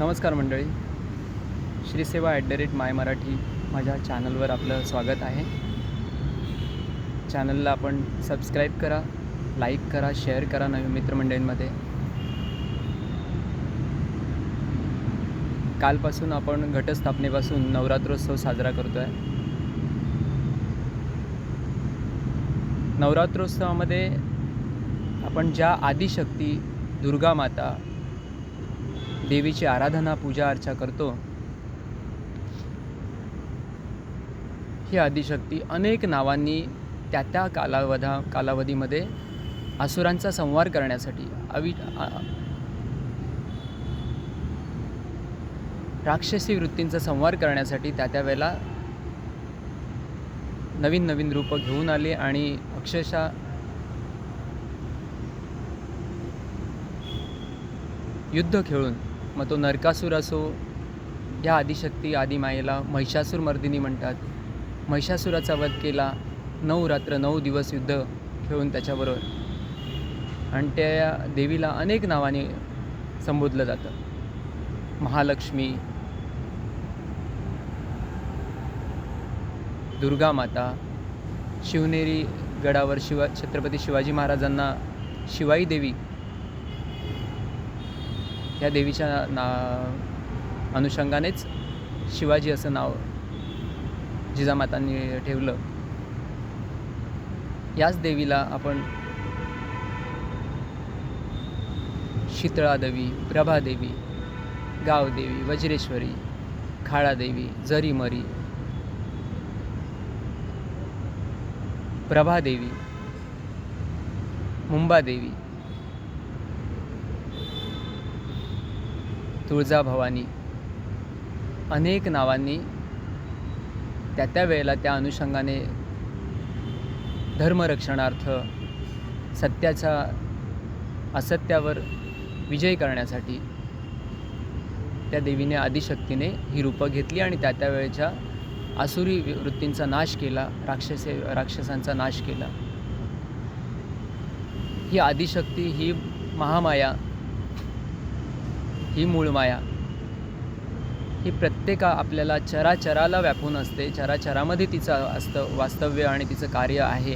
नमस्कार मंडळी. श्रीसेवा at the rate my Marathi माझ्या चॅनलवर आपलं स्वागत आहे. चॅनलला आपण सबस्क्राईब करा लाईक करा शेअर करा नवीन मित्रमंडळींमध्ये कालपासून आपण घटस्थापनेपासून नवरात्रोत्सव साजरा करतो आहे नवरात्रोत्सवामध्ये आपण ज्या आदिशक्ती दुर्गा माता देवीची आराधना पूजा अर्चा करतो. ही आदिशक्ती अनेक नावांनी त्या त्या कालावधा कालावधीमध्ये असुरांचा संवार करण्यासाठी अवि राक्षसी वृत्तींचा संवार करण्यासाठी त्या त्या वेळेला नवीन नवीन रूपं घेऊन आले आणि अक्षरशः युद्ध खेळून मग तो नरकासूर असो ह्या आदिशक्ती आदिमायेला महिषासूर मर्दिनी म्हणतात. महिषासुराचा वध केला नऊ रात्र नऊ दिवस युद्ध खेळून त्याच्याबरोबर. आणि त्या देवीला अनेक नावाने संबोधलं जातं. महालक्ष्मी दुर्गा माता शिवनेरी गडावर शिवा छत्रपती शिवाजी महाराजांना शिवाई देवी या देवीच्या ना अनुषंगानेच शिवाजी असं नाव जिजामातांनी ठेवलं. याच देवीला आपण शीतळादेवी प्रभादेवी गावदेवी वज्रेश्वरी खाळादेवी जरीमरी प्रभादेवी मुंबादेवी तुळजाभवानी. अनेक नावांनी त्या त्या वेळेला त्या अनुषंगाने धर्मरक्षणार्थ सत्याचा असत्यावर विजय करण्यासाठी त्या देवीने आदिशक्तीने ही रूपं घेतली आणि त्या त्या वेळेच्या आसुरी वृत्तींचा नाश केला राक्षसे राक्षसांचा नाश केला. ही आदिशक्ती ही महामाया ही मूळ माया. ही प्रत्येका आपल्याला चराचराला व्यापून असते. चराचरामध्ये तिचं असतं वास्तव्य आणि तिचं कार्य आहे.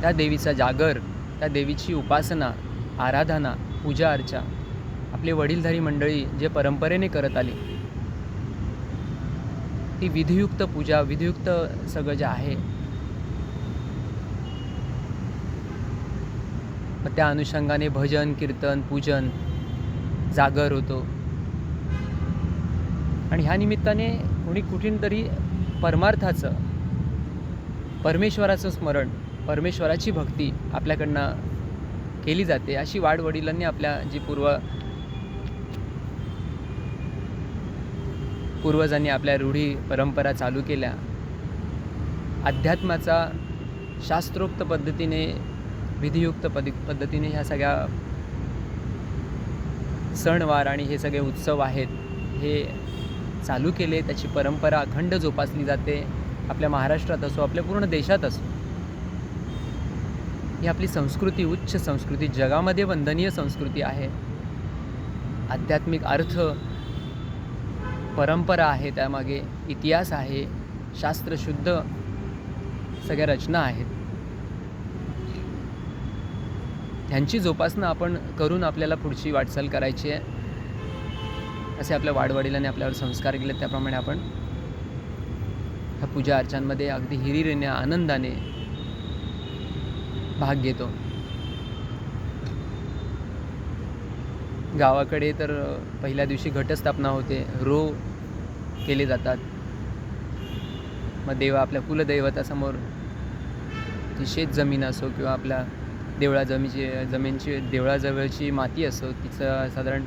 त्या देवीचा जागर त्या देवीची उपासना आराधना पूजा अर्चा आपली वडीलधारी मंडळी जे परंपरेने करत आली. ती विधियुक्त पूजा विधियुक्त सगळं जे आहे त्या अनुषंगाने भजन कीर्तन पूजन जागर होतो. आणि ह्या निमित्ताने कोणी कुठून तरी परमार्थाचं परमेश्वराचं स्मरण परमेश्वराची भक्ती आपल्याकडनं केली जाते अशी वाडवडिलांनी आपल्या जी पूर्व पूर्वजांनी आपल्या रूढी परंपरा चालू केल्या अध्यात्माचा शास्त्रोक्त पद्धतीने विधियुक्त पद पद्धतीने ह्या सगळ्या सणवार आणि हे सगळे उत्सव आहेत हे चालू केले त्याची परंपरा अखंड जोपासली जाते आपल्या महाराष्ट्रात असो आपल्या पूर्ण देशात असो. ही आपली संस्कृती उच्च संस्कृती जगामध्ये वंदनीय संस्कृती आहे. आध्यात्मिक अर्थ परंपरा आहे त्यामागे इतिहास आहे शास्त्रशुद्ध सगळ्या रचना आहेत. ह्यांची जोपासना आपण करून आपल्याला पुढची वाटचाल करायची आहे. असे आपल्या वाडवडिलांनी आपल्यावर संस्कार केले त्याप्रमाणे आपण ह्या पूजा अर्चांमध्ये अगदी हिरिरीने आनंदाने भाग घेतो. गावाकडे तर पहिल्या दिवशी घटस्थापना होते. रो केले जातात. मग देवा आपल्या कुलदैवतासमोर ती शेत जमीन असो किंवा आपल्या देवळा जमीची जमीनची देवळाजवळची माती असो तिचं साधारण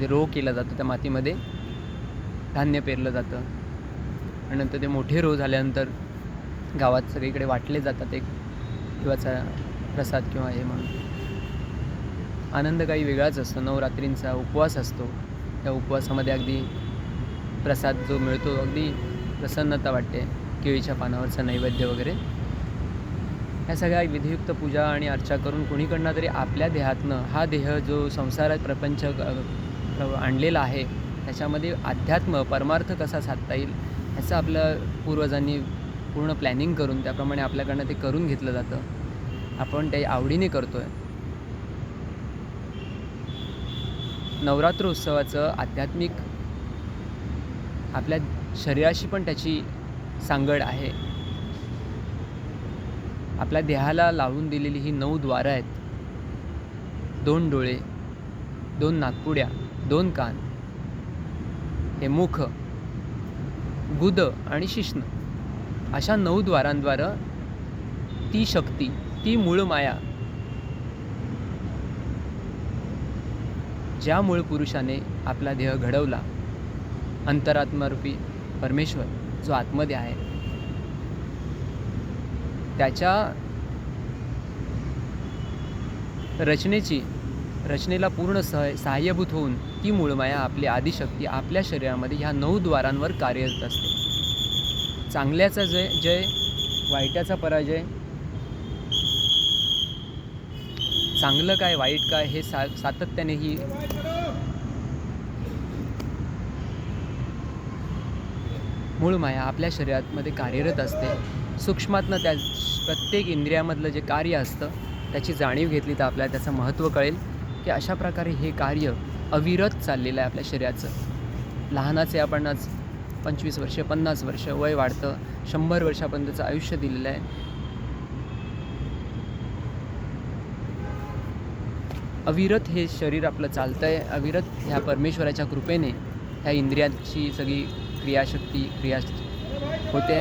जे रो केला जातो त्या मातीमध्ये धान्य पेरलं जातं. आणि नंतर ते मोठे रो झाल्यानंतर गावात सगळीकडे वाटले जातात एक देवाचा प्रसाद किंवा हे म्हणून. आनंद काही वेगळाच असतो. नवरात्रींचा उपवास असतो. त्या उपवासामध्ये अगदी प्रसाद जो मिळतो अगदी प्रसन्नता वाटते. केळीच्या पानावरचा नैवेद्य वगैरे. ह्या सगळ्या विधियुक्त पूजा आणि अर्चा करून कोणीकडनं तरी आपल्या देहातनं हा देह जो संसारात प्रपंच आणलेला आहे त्याच्यामध्ये अध्यात्म परमार्थ कसा साधता येईल ह्याचं आपल्या पूर्वजांनी पूर्ण प्लॅनिंग करून त्याप्रमाणे आपल्याकडनं ते करून घेतलं जातं. आपण ते आवडीने करतो आहे नवरात्र उत्सवाचं आध्यात्मिक आपल्या शरीराशी पण त्याची सांगड आहे. आपल्या देहाला लावून दिलेली ही नऊ द्वारं आहेत. दोन डोळे दोन नागपुड्या दोन कान. हे मुख गुद आणि शिश्न अशा नऊ द्वारांद्वारे ती शक्ती ती मूळ माया. ज्या मूळ पुरुषाने आपला देह घडवला अंतरात्मारूपी परमेश्वर जो आतमध्ये आहे. त्याच्या रचनेची रचनेला पूर्ण सह सहाय्यभूत होऊन ती मूळमाया आपली आदिशक्ती आपल्या शरीरामध्ये ह्या नऊ द्वारांवर कार्यरत असते. चांगल्याचा जय जय वाईटाचा पराजय. चांगलं काय वाईट काय हे सा सातत्याने ही मूळ माया आपल्या शरीरामध्ये कार्यरत असते. सूक्ष्मातनं त्या प्रत्येक इंद्रियामधलं जे कार्य असतं त्याची जाणीव घेतली तर आपल्याला त्याचं महत्त्व कळेल की अशा प्रकारे हे कार्य अविरत चाललेलं आहे आपल्या शरीराचं. लहानाचे आपण आज पंचवीस वर्ष पन्नास वर्ष वय वाढतं शंभर वर्षापर्यंतचं आयुष्य दिलेलं आहे. अविरत हे शरीर आपलं चालतं आहे अविरत ह्या परमेश्वराच्या कृपेने ह्या इंद्रियांची सगळी क्रियाशक्ती क्रिया होते.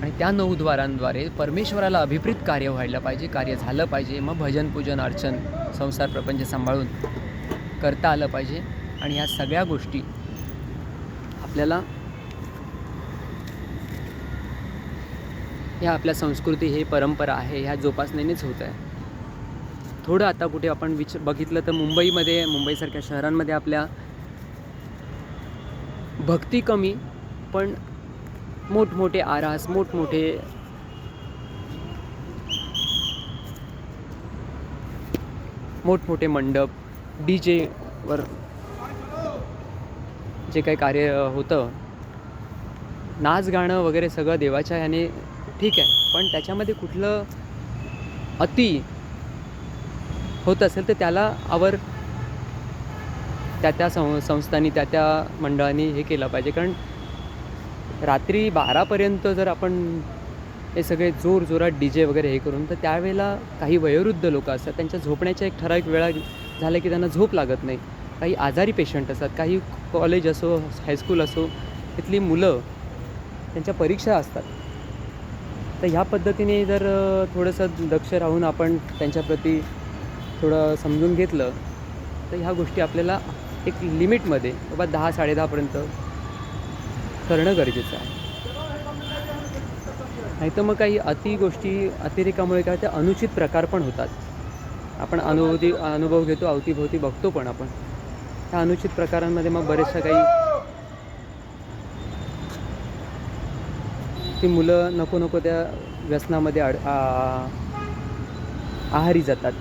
आणि त्या नऊ द्वारांद्वारे परमेश्वराला अभिप्रित कार्य व्हायला पाहिजे कार्य झालं पाहिजे. मग भजन पूजन अर्चन संसार प्रपंच सांभाळून करता आलं पाहिजे. आणि ह्या सगळ्या गोष्टी आपल्याला ह्या आपल्या संस्कृती ही परंपरा आहे ह्या जोपासनेनेच होत आहे. थोडं आता कुठे आपण विच बघितलं तर मुंबईमध्ये मुंबईसारख्या शहरांमध्ये आपल्या भक्ती कमी पण मोठमोठे आरास मोठमोठे मोठमोठे मंडप डी जेवर जे काही कार्य होतं. नाच गाणं वगैरे सगळं देवाच्या ह्याने ठीक आहे पण त्याच्यामध्ये कुठलं अति होत असेल तर त्याला आवर त्या त्या सं संस्थांनी त्या त्या मंडळांनी हे केलं पाहिजे. कारण रात्री बारापर्यंत जर आपण हे सगळे जोर जोरात डी जे वगैरे हे करून तर त्यावेळेला काही वयोवृद्ध लोक असतात. त्यांच्या झोपण्याच्या एक ठराविक वेळा झाल्या की त्यांना झोप लागत नाही. काही आजारी पेशंट असतात काही कॉलेज असो हायस्कूल असो तिथली मुलं त्यांच्या परीक्षा असतात. तर ह्या पद्धतीने जर थोडंसं दक्ष राहून आपण त्यांच्याप्रती थोडं समजून घेतलं तर ह्या गोष्टी आपल्याला एक लिमिटमध्ये बाबा दहा साडेदहापर्यंत करणं गरजेचं आहे. नाही तर मग काही अति गोष्टी अतिरेकामुळे काय त्या अनुचित प्रकार पण होतात. आपण अनुभवती अनुभव घेतो अवतीभोवती बघतो पण आपण. त्या अनुचित प्रकारांमध्ये मग बरेचशा काही ती मुलं नको नको त्या व्यसनामध्ये आड आहारी जातात.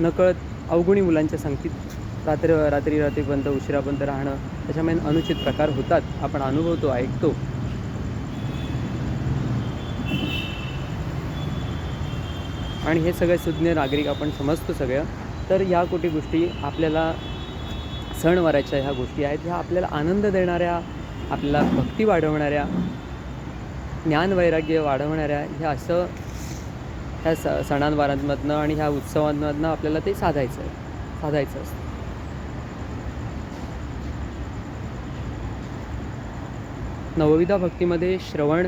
नकळत अवगुणी मुलांच्या संगतीत रात्र रात्री रात्रीपर्यंत उशिरापर्यंत राहणं त्याच्यामुळे अनुचित प्रकार होतात. आपण अनुभवतो ऐकतो. आणि हे सगळे सुज्ञ नागरिक आपण समजतो सगळं. तर ह्या कोटी गोष्टी आपल्याला सणवाराच्या ह्या गोष्टी आहेत. ह्या आपल्याला आनंद देणाऱ्या आपल्याला भक्ती वाढवणाऱ्या ज्ञान वैराग्य वाढवणाऱ्या ह्या असं ह्या स सणांवारांमधनं आणि ह्या उत्सवांमधनं आपल्याला ते साधायचं आहे. साधायचं असतं. नवविधा भक्तीमध्ये श्रवण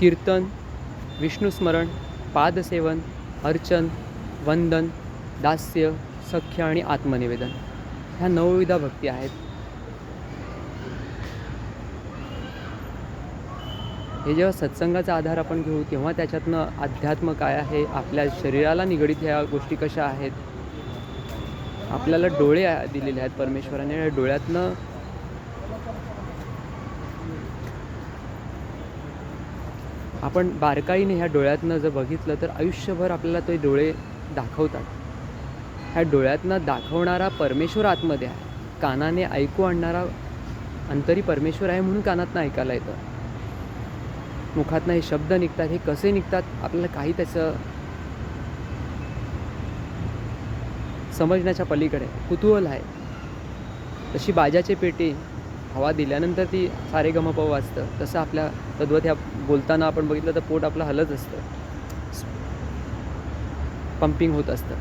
कीर्तन विष्णुस्मरण पादसेवन अर्चन वंदन दास्य सख्य आणि आत्मनिवेदन ह्या नवविधा भक्ती आहेत. हे जेव्हा सत्संगाचा आधार आपण घेऊ तेव्हा त्याच्यातनं अध्यात्म काय आहे? आपल्या शरीराला निगडीत ह्या गोष्टी कशा आहेत? आपल्याला डोळे दिलेले आहेत परमेश्वराने या डोळ्यातनं आपण बारकाईने ह्या डोळ्यातनं जर बघितलं तर आयुष्यभर आपल्याला ते डोळे दाखवतात. ह्या डोळ्यातनं दाखवणारा परमेश्वर आतमध्ये आहे. कानाने ऐकू आणणारा अंतरी परमेश्वर आहे म्हणून कानातनं ऐकायला येतं. मुखातनं हे शब्द निघतात हे कसे निघतात आपल्याला काही त्याचं समजण्याच्या पलीकडे कुतूहल आहे. तशी बाजाचे पेटी हवा दिल्यानंतर ती सारे गमप वाजतं तसं आपल्या तद्वत ह्या बोलताना आपण बघितलं तर पोट आपलं हलत असतं. पंपिंग होत असतं.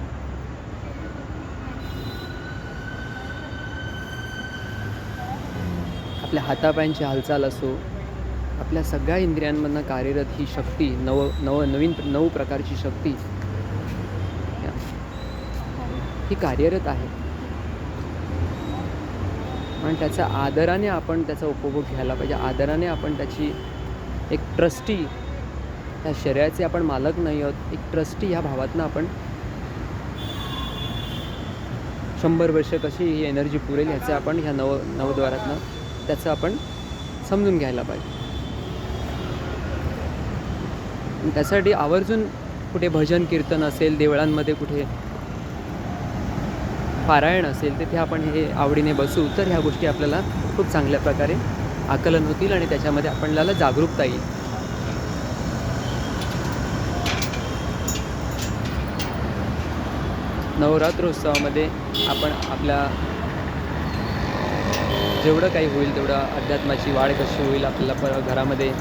आपल्या हातापायांची हालचाल असो आपल्या सगळ्या इंद्रियांमधनं कार्यरत ही शक्ती नव नव नवीन नऊ प्रकारची शक्ती या- ही कार्यरत आहे. पण त्याचा आदराने आपण त्याचा उपभोग घ्यायला पाहिजे. आदराने आपण त्याची एक ट्रस्टी त्या शरीराचे आपण मालक नाही आहोत. एक ट्रस्टी ह्या भावातनं आपण शंभर वर्ष कशी ही एनर्जी पुरेल ह्याचं आपण ह्या नव नवद्वारातनं त्याचं आपण समजून घ्यायला पाहिजे. आणि त्यासाठी आवर्जून कुठे भजन कीर्तन असेल देवळांमध्ये कुठे पारायण असेल तिथे आपण हे आवडीने बसू तर ह्या गोष्टी आपल्याला खूप चांगल्या प्रकारे आकलन होतील आणि त्याच्यामध्ये आपल्याला जागरूकता येईल. नवरात्रोत्सवामध्ये आपण आपल्या जेवढं काही होईल तेवढं अध्यात्माची वाढ कशी होईल आपल्याला प घरामध्ये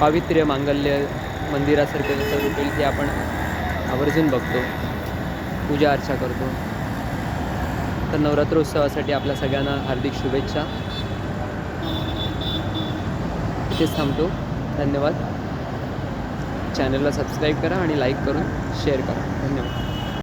पावित्र्य मांगल्य मंदिरासारखं जसं होईल ते आपण आवर्जून बघतो. पूजा अर्चा करतो. तर नवरात्रोत्सवासाठी आपल्या सगळ्यांना हार्दिक शुभेच्छा. इथेच थांबतो. धन्यवाद. चॅनलला सबस्क्राईब करा आणि लाईक करून शेअर करा. धन्यवाद.